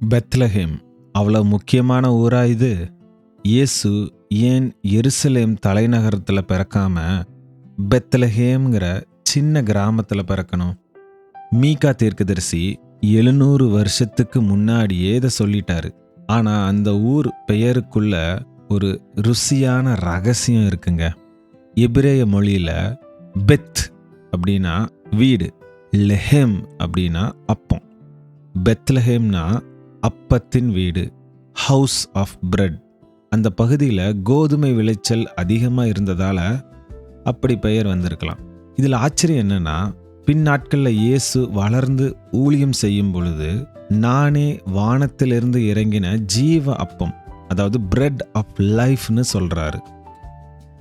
Bethlehem. அவ்வளோ முக்கியமான ஊரா இது? இயேசு ஏன் எருசலேம் தலைநகரத்தில் பிறக்காம பெத்லஹேம்ங்கிற சின்ன கிராமத்தில் பிறக்கணும்? மீகா தீர்க்கதரிசி எழுநூறு வருஷத்துக்கு முன்னாடியே இதை சொல்லிட்டாரு. ஆனால் அந்த ஊர் பெயருக்குள்ள ஒரு ருசியான ரகசியம் இருக்குங்க. எபிரேய மொழியில் பெத் அப்படின்னா வீடு லெஹேம் அப்படின்னா அப்பம். பெத்லஹேம்னா அப்பத்தின் வீடு ஹவுஸ் ஆஃப் பிரெட் அந்த பகுதியில் கோதுமை விளைச்சல் அதிகமாக இருந்ததால் அப்படி பெயர் வந்திருக்கலாம். இதில் ஆச்சரியம் என்னென்னா பின்னாட்களில் இயேசு வளர்ந்து ஊழியம் செய்யும் பொழுது நானே வானத்திலிருந்து இறங்கின ஜீவ அப்பம் அதாவது பிரெட் ஆஃப் லைஃப்னு சொல்கிறாரு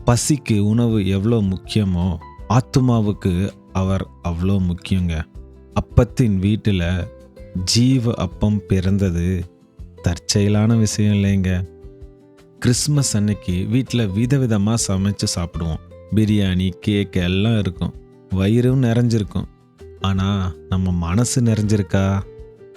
பசிக்கு உணவு எவ்வளோ முக்கியமோ ஆத்துமாவுக்கு அவர் அவ்வளோ முக்கியங்க. அப்பத்தின் வீட்டில் ஜீவ அப்பம் பிறந்தது. தற்செயலான விஷயம் இல்லைங்க. கிறிஸ்மஸ் அன்னைக்கு வீட்டில் விதவிதமாக சமைச்சு சாப்பிடுவோம். பிரியாணி கேக் எல்லாம் இருக்கும். வயிறும் நிறைஞ்சிருக்கும். ஆனால் நம்ம மனசு நிறைஞ்சிருக்கா?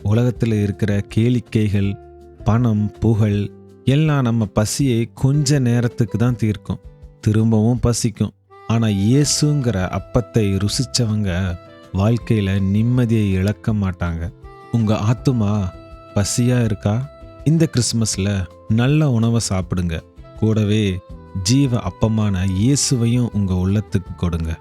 உலகத்தில் இருக்கிற கேளிக்கைகள் பணம் புகழ் எல்லாம் நம்ம பசியை கொஞ்ச நேரத்துக்கு தான் தீர்க்கும். திரும்பவும் பசிக்கும். ஆனால் இயேசுங்கிற அப்பத்தை ருசிச்சவங்க வாழ்க்கையில் நிம்மதியை இழக்க மாட்டாங்க. உங்கள் ஆத்துமா பசியாக இருக்கா? இந்த கிறிஸ்மஸில் நல்ல உணவை சாப்பிடுங்க. கூடவே ஜீவ அப்பமான இயேசுவையும் உங்கள் உள்ளத்துக்கு கொடுங்க.